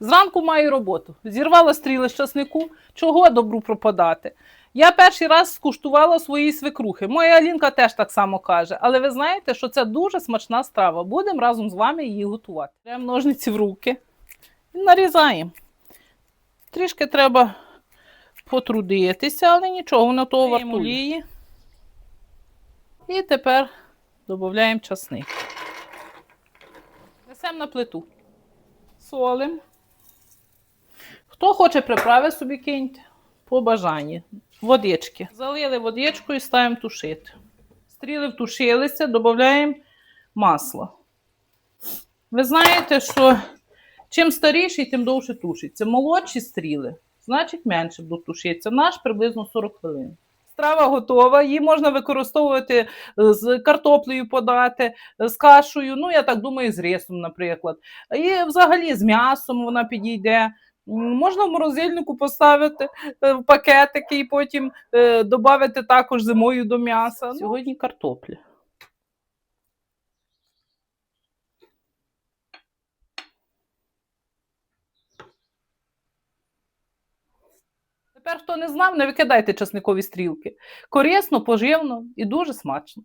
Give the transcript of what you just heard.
Зранку маю роботу. Зірвала стріли з часнику, чого добру пропадати. Я перший раз скуштувала свої свекрухи. Моя Алінка теж так само каже. Але ви знаєте, що це дуже смачна страва. Будемо разом з вами її готувати. Беремо ножниці в руки і нарізаємо. Трішки треба потрудитися, але нічого, воно того вартує. І тепер додаємо часник. Несемо на плиту. Солим. Хто хоче приправи собі киньте по бажанні. Водички. Залили водичкою, ставимо тушити. Стріли втушилися, додаємо масло. Ви знаєте, що чим старіший, тим довше тушиться. Молодші стріли, значить менше будуть тушитися. Наш приблизно 40 хвилин. Страва готова, її можна використовувати е, з картоплею подати, з кашею, ну я так думаю, з рисом, наприклад. І взагалі з м'ясом вона підійде. Можна в морозильнику поставити е, в пакетики і потім е, додати також зимою до м'яса. Сьогодні картопля. Тепер, хто не знав, не викидайте часникові стрілки. Корисно, поживно і дуже смачно.